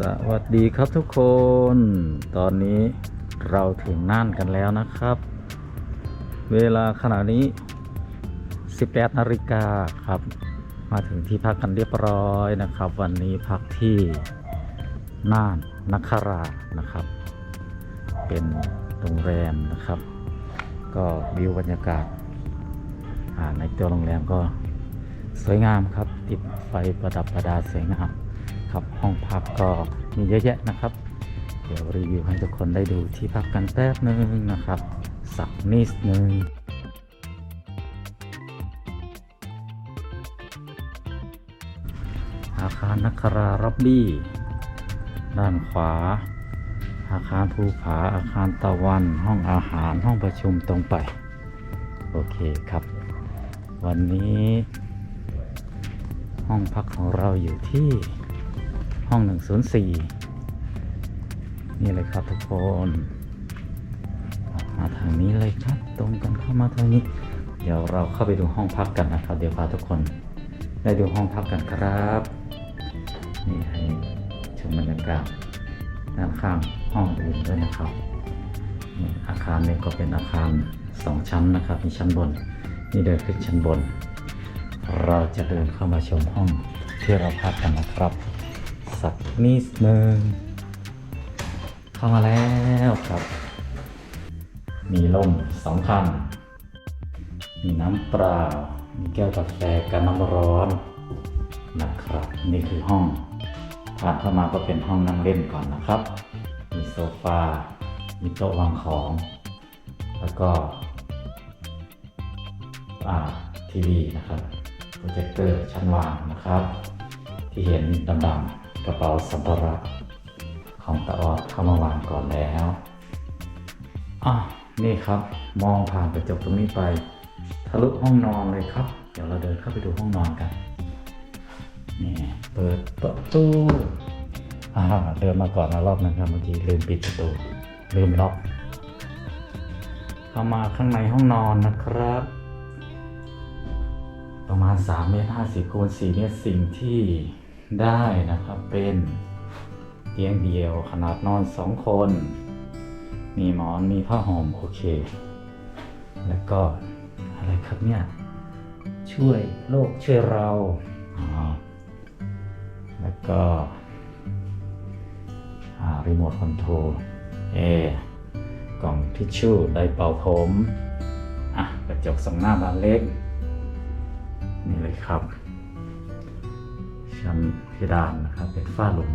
สวัสดีครับทุกคน ตอนนี้เราถึงน่านกันแล้วนะครับ เวลาขณะนี้ 18นาฬิกาครับ มาถึงที่พักกันเรียบร้อยนะครับ วันนี้พักที่น่านนักครานะครับ เป็นโรงแรมนะครับ ก็วิวบรรยากาศในตัวโรงแรมก็สวยงามครับ ติดไฟประดับประดาสวยงาม ครับ ห้องพักก็มีเยอะแยะนะครับ เดี๋ยวรีวิวให้ทุกคนได้ดูที่พักกันแป๊บหนึ่งนะครับ สักนิดนึงอาคารนักครารับบี้ด้านขวา อาคารภูผา อาคารตะวัน ห้องอาหาร ห้องประชุมตรงไป โอเคครับ วันนี้ ห้องพักของเราอยู่ที่ ห้อง 104 นี่เลยครับทุกคนมาทางนี้เลยครับ ตรงกันเข้ามาทางนี้ เดี๋ยวเราเข้าไปดูห้องพักกันนะครับ เดี๋ยวพาทุกคนได้ดูห้องพักกันครับ นี่ให้ชมบรรยากาศด้านข้างห้องอื่นด้วยนะครับอาคารนี้ก็เป็นอาคารสองชั้นนะครับ มีชั้นบน นี่เดินขึ้นชั้นบน เราจะเดินเข้ามาชมห้องที่เราพักกันนะครับ สักนิดนึงเข้ามาแล้วครับ มีลมสองคันมีน้ำเปล่า มีแก้วกาแฟกันน้ำร้อนนะครับ นี่คือห้องผ่านเข้ามาก็เป็นห้องนั่งเล่นก่อนนะครับ มีโซฟา มีโต๊ะวางของ แล้วก็อ่าทีวีนะครับ โปรเจคเตอร์ชั้นวางนะครับ ที่เห็นดำๆ กระเป๋าสัมภาระของตาออดเข้ามาวางก่อนแล้วอะนี่ครับ มองผ่านกระจกตรงนี้ไป ทะลุห้องนอนเลยครับ เดี๋ยวเราเดินเข้าไปดูห้องนอนกัน นี่เปิดประตูอ่าเดินมาก่อนมารอบนึงครับเมื่อกี้ลืมปิดประตูลืมล็อกเข้ามาข้างในห้องนอนนะครับ ประมาณ3เมตร50คูณ4เมตรสิ่งที่ ได้นะครับเป็นเตียงเดียวขนาดนอน2คน มีหมอนมีผ้าห่มโอเค แล้วก็อะไรครับเนี่ย ช่วยโลกช่วยเราอ๋อแล้วก็รีโมทคอนโทรลเอกล่องทิชชู่ไดเป่าผมอะกระจกสองหน้าบานเล็ก นี่เลยครับชั้น เพดานนะครับ เป็นฝ้าหลุม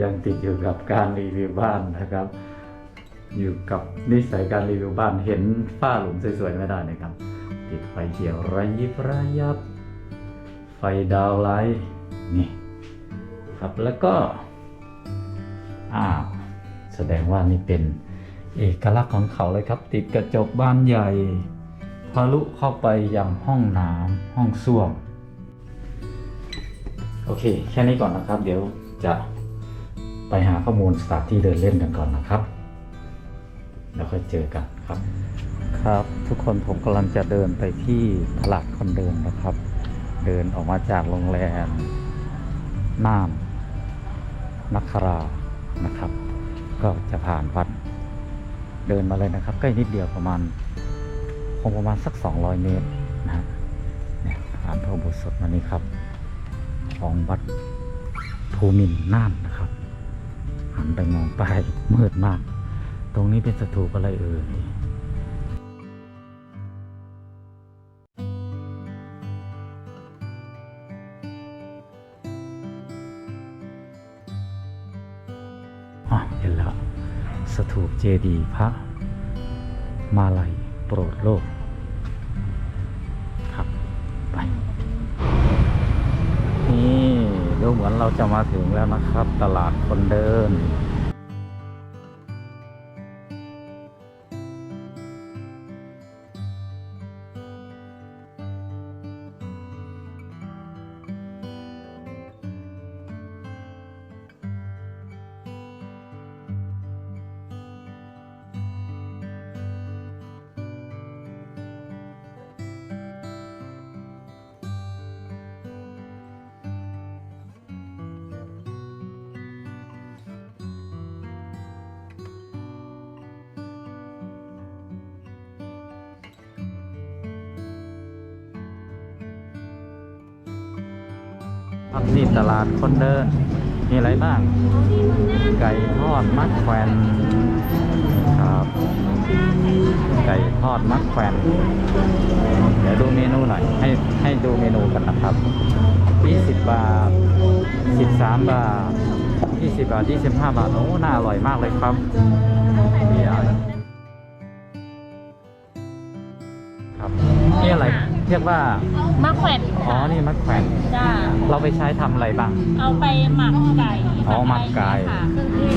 ยังติดอยู่กับการรีวิวบ้านนะครับ อยู่กับนิสัยการรีวิวบ้านเห็นฝ้าหลุมสวยๆไม่ได้นะครับ ติดไฟเขียวระยิบระยับ ไฟดาวไลท์นี่ครับแล้วก็อ้าวแสดงว่านี่เป็นเอกลักษณ์ของเขาเลยครับ ติดกระจกบานใหญ่ทะลุเข้าไปยังห้องน้ำห้องส้วม โอเค แค่นี้ก่อนนะครับ เดี๋ยวจะไปหาข้อมูลสถานที่เดินเล่นกันก่อนนะครับ แล้วค่อยเจอกันครับ ครับทุกคนผมกำลังจะเดินไปที่ตลาดคนเดินนะครับ เดินออกมาจากโรงแรมน่านนักครานะครับ ก็จะผ่านวัดเดินมาเลยนะครับ ใกล้นิดเดียวประมาณคงประมาณสัก 200 เมตรนะฮะเนี่ยผ่านพระอุโบสถมานี่ครับ ของวัดภูมินน่านนะครับ หันไปมองไปมืดมาก ตรงนี้เป็นสถูปอะไรเอ่ยเห็นแล้วสถูปเจดีย์พระ มาลัยโปรดโลก ดูเหมือนเราจะมาถึงแล้วนะครับ ตลาดคนเดิน ครับนี่ตลาดคนเดิน มีอะไรบ้าง ไก่ทอดมัดแขวนครับ ไก่ทอดมัดแขวนเดี๋ยวดูเมนูหน่อย ให้ให้ดูเมนูกันนะครับ 20 บาท 13 บาท 20 บาท 25 บาท โอ้ น่าอร่อยมากเลยครับนี่อะไรครับนี่อะไร เรียกว่ามะแขวนอ๋อนี่มัดแขวนจ้าเราไปใช้ทำอะไรบ้าง เอาไปหมักไก่อ๋อหมักไก่ค่ะ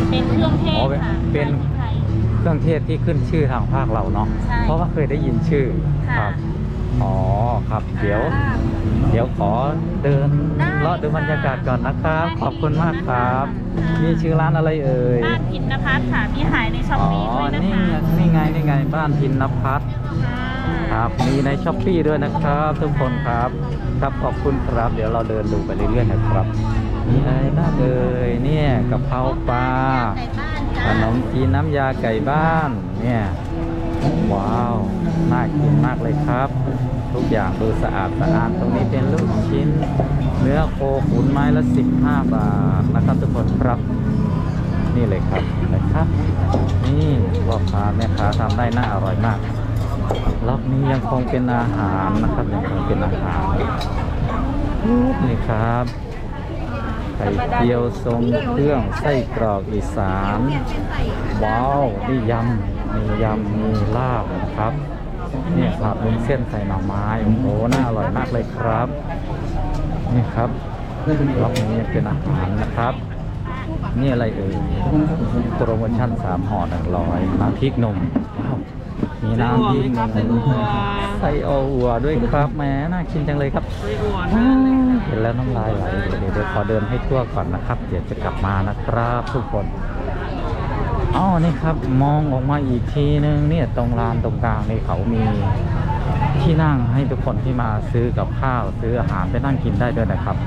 เป็นเครื่องเทอ๋ศอเป็นค่ะเป็นไทย เครื่องเทศที่ขึ้นชื่อทางภาคเราเนาะ ใช่เพราะว่าเคยได้ยินชื่อคค่ะรับอ๋อครับ เดี๋ยวเดี๋ยวขอเดินได้เลาะดูบรรยากาศก่อนนะครับ ได้ขอบคุณมากครับ ค่ะ นี่ชื่อร้านอะไรเอ่ย บ้านพินนภัสค่ะมีขายในช้อปอ๋อ ปี้ด้วยนะนี่คะไงนี่ไงนี่ไงบ้านพินนพัฒน์ค่ะ ครับ มีในช้อปปี้ด้วยนะครับทุกคนครับ ครับขอบคุณครับ เดี๋ยวเราเดินดูไปเรื่อยๆนะครับ มีอะไรบ้างเอ่ยเนี่ยกะเพราปลาขนมจีนน้ำยาไก่บ้านเนี่ยว้าว น่ากินมากเลยครับ ทุกอย่างดูสะอาดสะอาดตรงนี้เป็นลูกชิ้น เนื้อโคขุนไม้ละ 15 บาทนะครับทุกคนครับ นี่เลยครับนะครับ นี่พ่อค้าแม่ค้าทำได้น่าอร่อยมาก ล็อกนี้ยังคงเป็นอาหารนะครับยังคงเป็นอาหารนี่ครับไข่เจียวทรงเครื่องไส้กรอกอีสานว้าวนี่ยำมียำมีลาบนะครับนี่ยผัดวุ้นเส้นใส่หน่อไม้โอ้โหน่าอร่อยมากเลยครับนี่ครับรอบนี้ยังเป็นอาหารนะครับนี่อะไรเอ่ยโปรโมชั่นสามห่อหนึ่งร้อยน้ำพริกนมว้าว มีน้ำพริกหนุ่ใส่ออัวด้วยครับแหมน่ากินจังเลยครับเห็นแล้วน้ำลายไหลเดี๋ยวเดี๋ยวขอเดินให้ทั่วก่อนนะครับ เดี๋ยวจะกลับมานะครับทุกคนอ๋อนี่ครับมองออกมาอีกทีนึงเนี่ยตรงลานตรงกลางนี่เขามีที่นั่งให้ทุกคนที่มาซื้อกับข้าวซื้ออาหารไปนั่งกินได้ด้วยนะครับ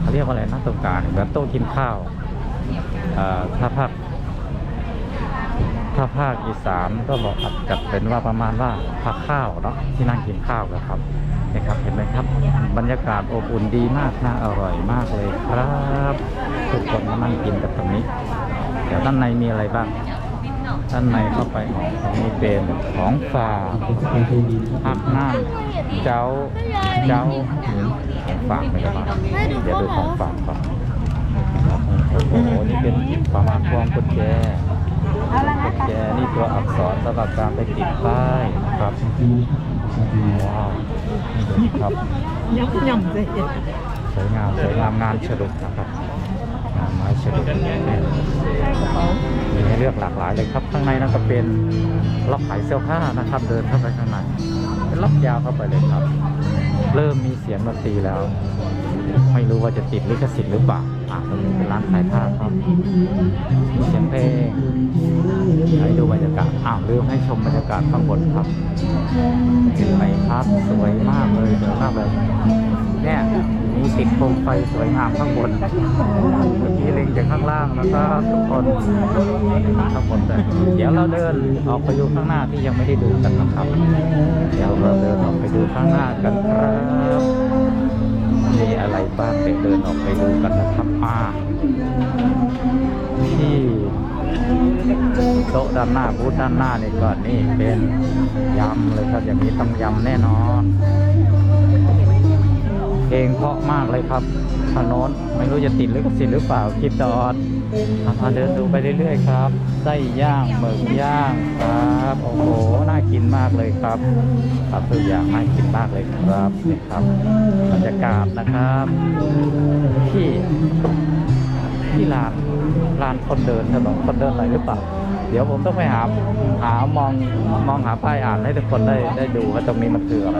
เขาเรียกว่าอะไรนะตรงกลางแบบโต๊ะกินข้าวอ่าถ้าภาค ถ้าภาคอีสานก็บอกอาจจะเป็นว่าประมาณว่าพักข้าวเนาะที่นั่งกินข้าวกันครับนี่ครับเห็นไหมครับ บรรยากาศอบอุ่นดีมากน่าอร่อยมากเลยครับทุกคนมานั่งกินกันตรงนี้เดี๋ยวด้านในมีอะไรบ้างด้านในเข้าไปอ๋องนี้เป็นของฝากผักน้ำเจ้าเจ้าของฝากไม่ได้บ้างเดี๋ยวดูของฝากก่อนโอ้โหนี่เป็นประมาณพวงกุญแจกุญ แจนี่ตัวอักษรสำหรับการไปติดป้ายนะครับว้าวนี่ครับยำยำเลยสวยงามสวยงามงานฉลุนะครับงานไม้ฉลุเนี่ยมีให้เลือกหลากหลายเลยครับ ข้างในนั่นก็เป็นล็อกขายเสื้อผ้านะครับ เดินเข้าไปข้างในเป็นล็อกยาวเข้าไปเลยครับ เริ่มมีเสียงดนตรีแล้ว ไม่รู้ว่าจะติดลิขสิทธิ์หรือเปล่าอะตรงนี้เป็นร้านขายผ้าครับมีเสียงเพลงให้ดูบรรยากาศอ้าวลืมให้ชมบรรยากาศข้างบนครับเห็นไหมครับสวยมากเลยสวยมากเลยเนี่ยมีติดโคมไฟสวยงามข้างบนเมื่อกี้เล็งจากข้างล่างแล้วก็ทุกคนข้างบนเลยเดี๋ยวเราเดินออกไปดูข้างหน้าที่ยังไม่ได้ดูกันนะครับ เดี๋ยวเราเดินออกไปดูข้างหน้ากันครับ มีอะไรบ้างเดี๋ยวเดินออกไปดูกันนะครับอ่าที่โต๊ะด้านหน้าบูธด้านหน้านี่ก่อนนี่เป็นยำเลยครับอย่างนี้ต้องยำแน่นอนเพลงเพราะมากเลยครับถนนไม่รู้จะติดหรือสิทธิ์หรือเปล่าคิดจอดพาเดินดูไปเรื่อยๆครับ ไส้ย่างหมึกย่างครับโอ้โหน่ากินมากเลยครับ ครับตัวอย่างน่ากินมากเลยครับนี่ครับบรรยากาศนะครับ ที่ที่ลานลานคนเดินถนนคนเดินอะไรหรือเปล่าเดี๋ยวผมต้องไปหาหามองมองหาป้ายอ่านให้ทุกคนได้ได้ดูว่าตรงนี้มันคืออะไร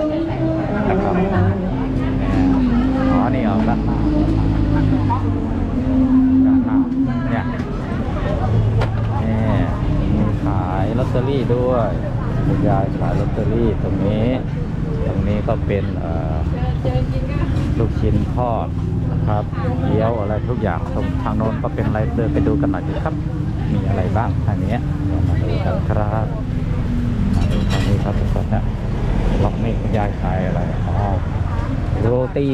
นะครับอ๋อนี่ออกด้านหน้าด้านหน้าเนี่ยนี่มีขายลอตเตอ รี่ด้วยคุณยายขายลอตเตอรี่ตรงนี้ ตรงนี้ก็เป็นลูกชิ้นทอดนะครับเกี๊ยวอะไรทุกอย่างตรงทางโน้นก็เป็นอะไรเดินไปดูกันหน่อยดีครับ มีอะไรบ้างทางนี้มาดูกันครับมาดูทางนี้ครับทุกคนนะล็อกนี่คุณยายขายอะไรอ๋อโรตี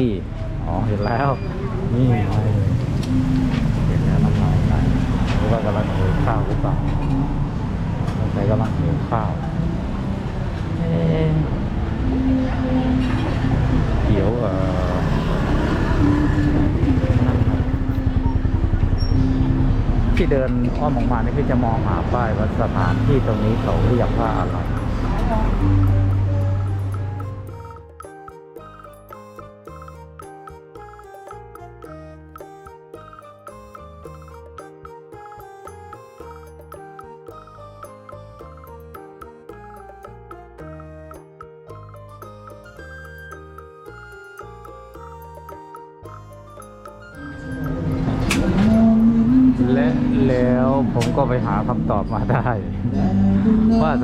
อ๋อเห็นแล้ว นี่เห็นแล้วน้ำลายไหลหรือว่ากำลังหิวข้าวหรือเปล่า สงสัยกำลังหิวข้าวเดี๋ยวเออที่เดินอ้อมออกมานี่พี่จะมองหาป้ายว่าสถานที่ตรงนี้เขาเรียกว่าอะไร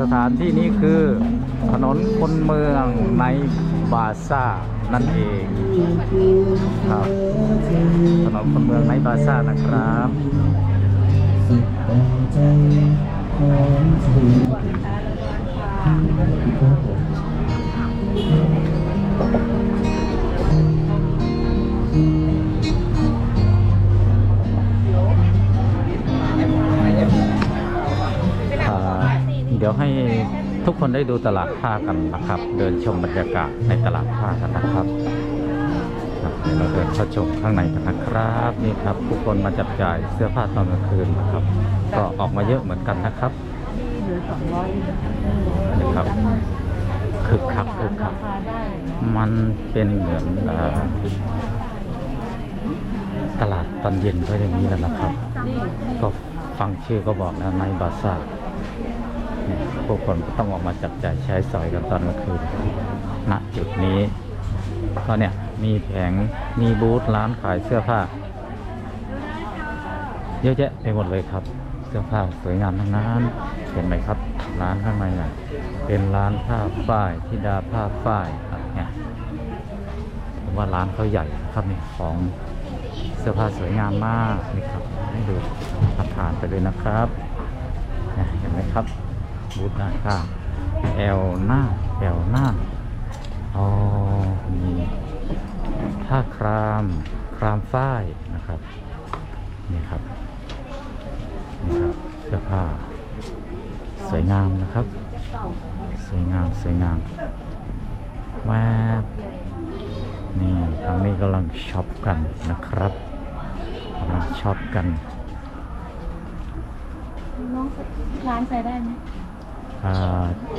สถานที่นี้คือถนนคนเมืองในบาซ่านั่นเองครับถนนคนเมืองในบาซ่านะครับอ ดี๋ยวให้ทุกคนได้ดูตลาดผ้ากันนะครับ เดินชมบรรยากาศในตลาดผ้ากันนะครับเดี๋ยวเราเดินเข้าชมข้างในกันนะครับนี่ครับ ผู้คนมาจับจ่ายเสื้อผ้าตอนกลางคืนนะครับ ก็ออกมาเยอะเหมือนกันนะครับนี่ครับคึกคักคึกคักมันเป็นเหมือนตลาดตอนเย็นก็อย่างนี้แหละนะครับ ก็ฟังชื่อก็บอกแล้วในบาซ่าเนี่ย ผู้คนก็ต้องออกมาจับจ่ายใช้สอยกันตอนกลางคืนณจุดนี้ก็เนี่ยมีแผงมีบูธร้านขายเสื้อผ้า เยอะแยะไปหมดเลยครับ เสื้อผ้าสวยงามทั้งนั้นเห็นไหมครับ ร้านข้างในอะเป็นร้านผ้าฝ้ายทิดาผ้าฝ้ายครับเนี่ยผมว่าร้านเขาใหญ่ครับนี่ของเสื้อผ้าสวยงามมากนี่ครับให้ดูผ่านไปเลยนะครับเห็นไหมครับ บูธด้านข้าแอลหน้าแอลหน้าอ๋อมีผ้าครามครามฝ้ายนะครับนี่ครับนี่ครับเสื้อผ้าสวยงามนะครับ สวยงามสวยงามแวบนี่ทางนี้กำลังช็อปกันนะครับกำลังช็อปกันน้องร้านใส่ได้ไหม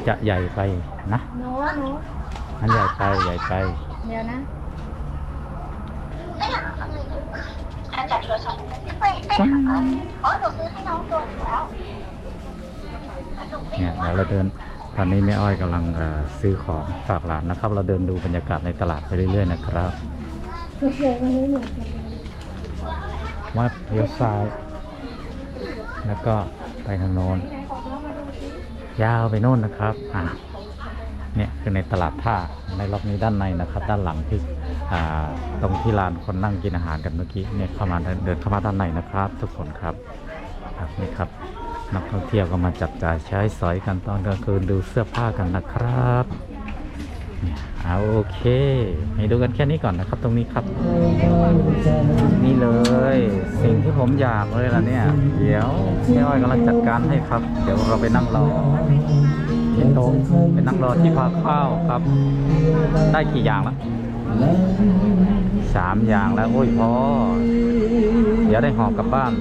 จะใหญ่ไปนะโน้โน้มันใหญ่ไปใหญ่ไป เดี๋ยวนะถ้าจัดโทรศัพท์ไม่ไม่ถามอ๋อหนูซื้อให้น้องตัวหนึ่งแล้วเนี่ยเดี๋ยวเราเดินตอนนี้แม่อ้อยกำลังเอ่อซื้อของฝากหลานนะครับ เราเดินดูบรรยากาศในตลาดไปเรื่อย ๆ นะครับวัดเลี้ยวซ้าย แล้วก็ไปทางโน้น ยาวไปโน่นนะครับอะเนี่ยคือในตลาดท่าในรอบนี้ด้านในนะครับ ด้านหลังที่อ่าตรงที่ลานคนนั่งกินอาหารกันเมื่อกี้เนี่ยเข้ามาเดินเข้ามาด้านในนะครับ ทุกคนครับครับนี่ครับนักท่องเที่ยวก็มาจับจ่ายใช้สอยกันตอนกลางคืนดูเสื้อผ้ากันนะครับเนี่ย เอาโอเค ให้ดูกันแค่นี้ก่อนนะครับ ตรงนี้ครับ นี่เลย สิ่งที่ผมอยากเลยล่ะเนี่ย เดี๋ยวแม่อ้อยกำลังจัดการให้ครับ เดี๋ยวเราไปนั่งรอที่โต๊ะไปนั่งรอที่พักข้าวครับ ได้กี่อย่างแล้วสามอย่างแล้วโอ้ยพอ เดี๋ยวได้หอบกลับบ้าน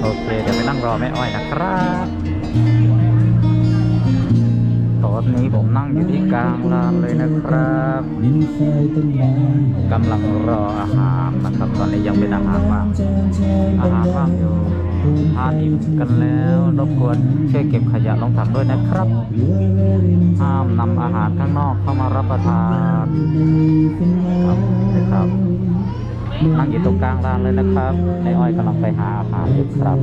โอเค เดี๋ยวไปนั่งรอแม่อ้อยนะครับ อนนี้ผมนั่งอยู่ที่กลางลานเลยนะครับกำลังรออาหารนะครับ ตอนนี้ยังเป็นอาหารว่างอาหารว่างอยู่ทานอิ่มกันแล้วรบกวนช่วยเก็บขยะลงถังด้วยนะครับ ห้ามนำอาหารข้างนอกเข้ามารับประทานครับนะครับนั่งอยู่ตรงกลางลานเลยนะครับในอ้อยกำลังไปหาอาหารอยู่ครับ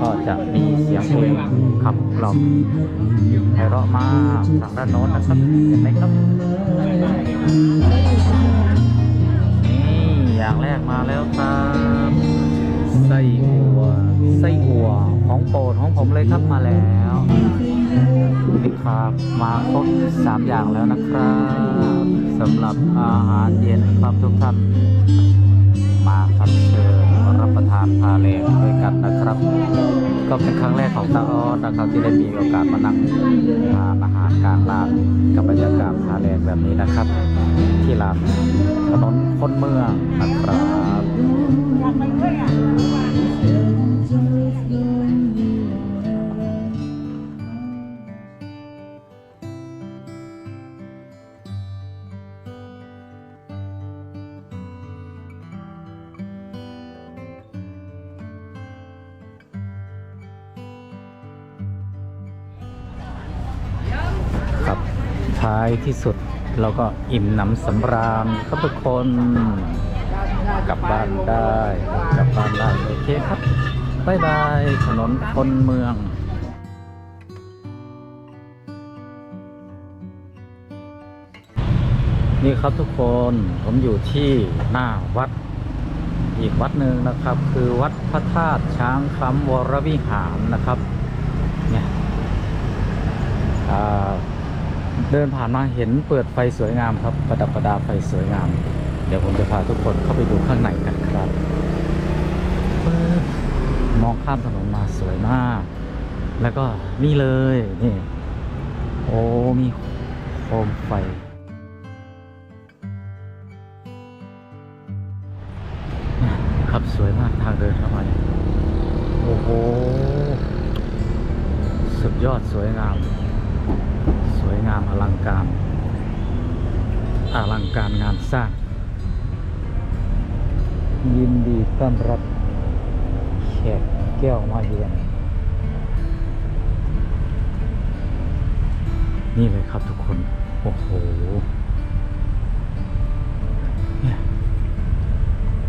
ก็จะมีเสียงเพลงขับกล่อมไพเราะมากทางด้านโน้นนะครับเห็นไหมครับนี่อย่างแรกมาแล้วครับไส้อัวไส้อัวของโปรดของผมเลยครับมาแล้วนี่ครับมาครบสามอย่างแล้วนะครับสำหรับอาหารเย็นครับทุกท่านมาครับเชิญ รับประทานพาเลงด้วยกันนะครับ ก็เป็นครั้งแรกของตาออสนะครับที่ได้มีโอกาสมานั่งทานอาหารกลางลานกับบรรยากาศพาเลงแบบนี้นะครับ ที่ลานถนนคนเมืองนะครับครับ ท้ายที่สุดเราก็อิ่มหนำสำราญครับทุกคนกลับบ้านได้กลับบ้านได้โอเคครับบ๊ายบายถนนคนเมืองนี่ครับทุกคนผมอยู่ที่หน้าวัด อีกวัดหนึ่งนะครับ คือวัดพระธาตุช้างคำวรวิหารนะครับเนี่ยอ่า เดินผ่านมาเห็นเปิดไฟสวยงามครับ ประดับประดาไฟสวยงาม เดี๋ยวผมจะพาทุกคนเข้าไปดูข้างในกันครับ มองข้ามถนนมาสวยมาก แล้วก็นี่เลยนี่โอ้มีโคมไฟครับสวยมากทางเดินเข้ามาเนี่ยโอ้โหสุดยอดสวยงาม วยงามอลังการอลังการงานสร้าง ยินดีต้อนรับแขกแก้วมาเยือนนี่เลยครับทุกคน โอ้โหเนี่ย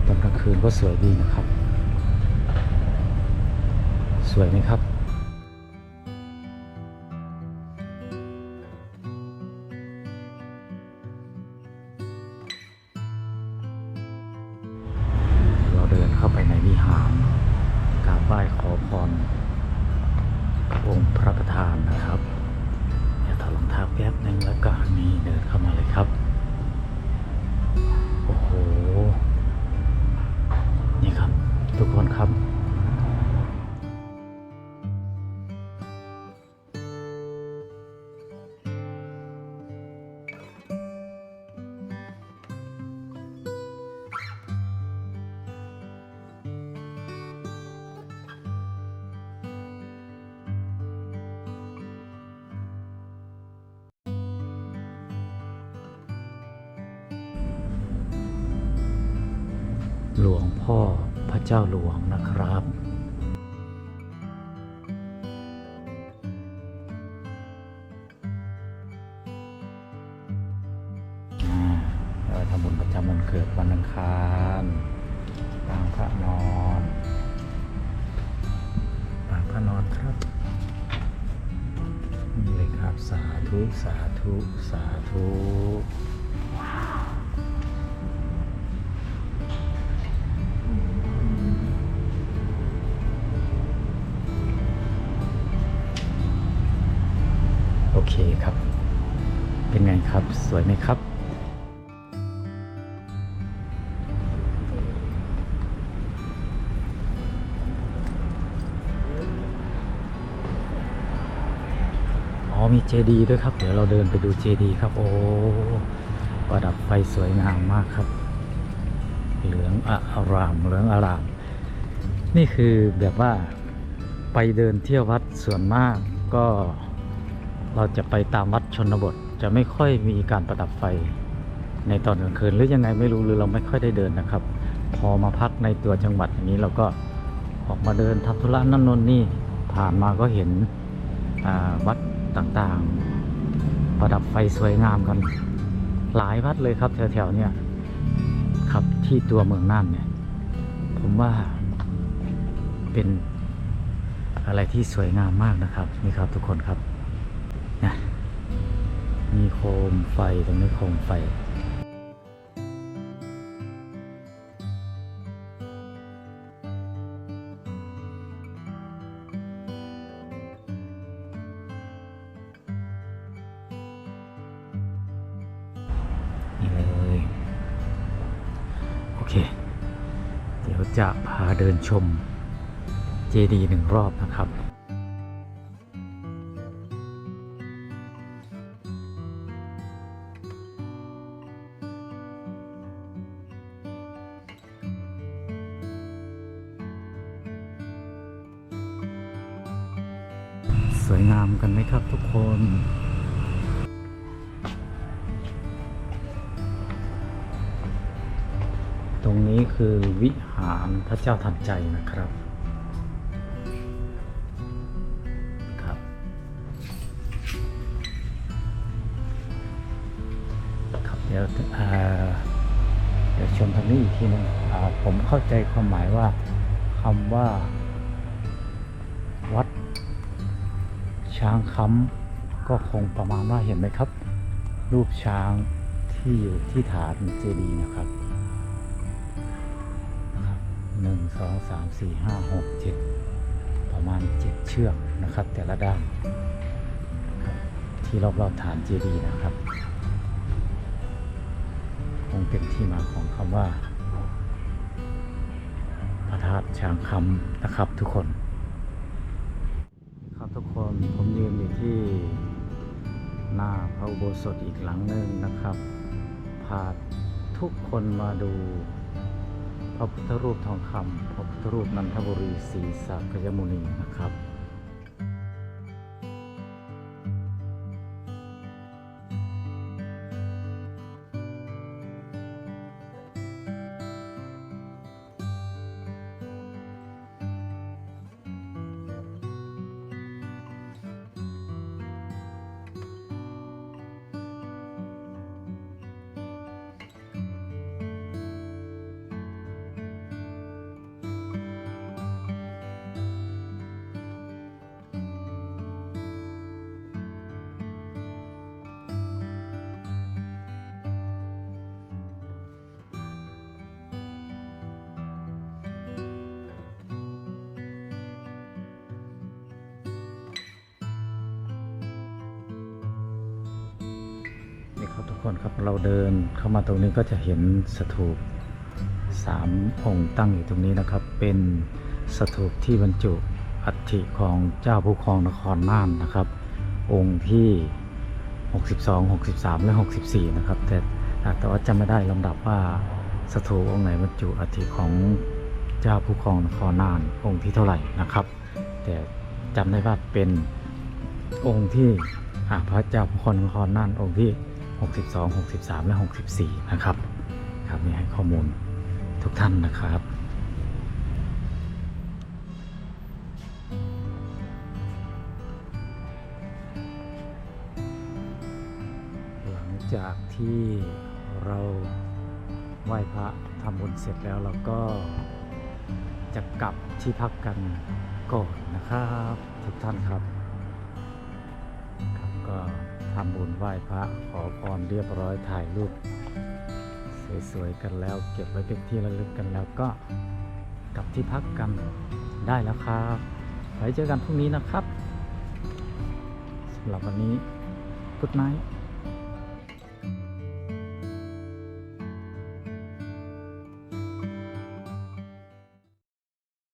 ตอนกลางคืนก็สวยดีนะครับ สวยไหมครับ หลวงพ่อพระเจ้าหลวงนะครับเราทำบุญประจำวันเกิดวันอังคารวางพระนอนวางพระนอนครับนี่เลยครับสาธุ สาธุ สาธุ ครับ เป็นไงครับ สวยไหมครับ อ๋อมีเจดีย์ด้วยครับ เดี๋ยวเราเดินไปดูเจดีย์ครับ โอ้ประดับไฟสวยงามมากครับ เหลืองอาราม เหลืองอาราม นี่คือแบบว่าไปเดินเที่ยววัดส่วนมากก็ เราจะไปตามวัดชนบทจะไม่ค่อยมีการประดับไฟ ในตอนกลางคืนหรือยังไงไม่รู้หรือเราไม่ค่อยได้เดินนะครับ พอมาพักในตัวจังหวัดอย่างนี้เราก็ออกมาเดินทำธุระนั่นนนนี่ผ่านมาก็เห็นวัดต่างๆ ประดับไฟสวยงามกัน หลายวัดเลยครับแถวๆเนี่ยครับที่ตัวเมืองน่านเนี่ยผมว่าเป็นอะไรที่สวยงามมากนะครับนี่ครับทุกคนครับ มีโคมไฟตรงนี้โคมไฟนี่ยโอเค เดี๋ยวจะพาเดินชมเจดีหนึ่งรอบนะครับ เจ้าทันใจนะครับครับ ครับเดี๋ยวเดี๋ยวชมทางนี้อีกทีหนึงอ่าผมเข้าใจความหมายว่าคำว่า วัด ช้างค้ำก็คงประมาณว่าเห็นไหมครับ รูปช้างที่อยู่ที่ฐานเจดีย์นะครับ หนึ่งสองสามสี่ห้าหกเจ็ดประมาณเจ็ดเชือกนะครับ แต่ละด้านที่รอบๆฐานเจดีย์นะครับ คงเป็นที่มาของคำว่า พระธาตุช้างคำนะครับทุกคน ครับทุกคนผมยืนอยู่ที่หน้าพระอุโบสถอีกหลังหนึ่งนะครับพาทุกคนมาดู พระพุทธรูปทองคำพระพุทธรูปนันทบุรีศรีสักยมุนีนะครับ ครับทุกคนครับเราเดินเข้ามาตรงนี้ก็จะเห็นสถูปสามองค์ตั้งอยู่ตรงนี้นะครับ เป็นสถูปที่บรรจุอัฐิของเจ้าผู้ครองนครน่านนะครับ องค์ที่ 62 63 และ 64 นะครับ แต่แต่ว่าจำไม่ได้ลำดับว่าสถูปองค์ไหนบรรจุอัฐิของเจ้าผู้ครองนครน่านองค์ที่เท่าไหร่นะครับ แต่จำได้ว่าเป็นองค์ที่อาพระเจ้าผู้ครองนครน่านองค์ที่ 62 63 และ 64 นะครับ ครับนี่ให้ข้อมูลทุกท่านนะครับหลังจากที่เราไหว้พระทำบุญเสร็จแล้วเราก็จะกลับที่พักกันก่อนนะครับ ทุกท่านครับ ทำบุญไหว้พระขอพรเรียบร้อยถ่ายรูปสวยๆกันแล้ว เก็บไว้เป็นที่ระลึกกันแล้วก็กลับที่พักกันได้แล้วครับไว้เจอกันพรุ่งนี้นะครับสำหรับวันนี้กุ๊ดไนท์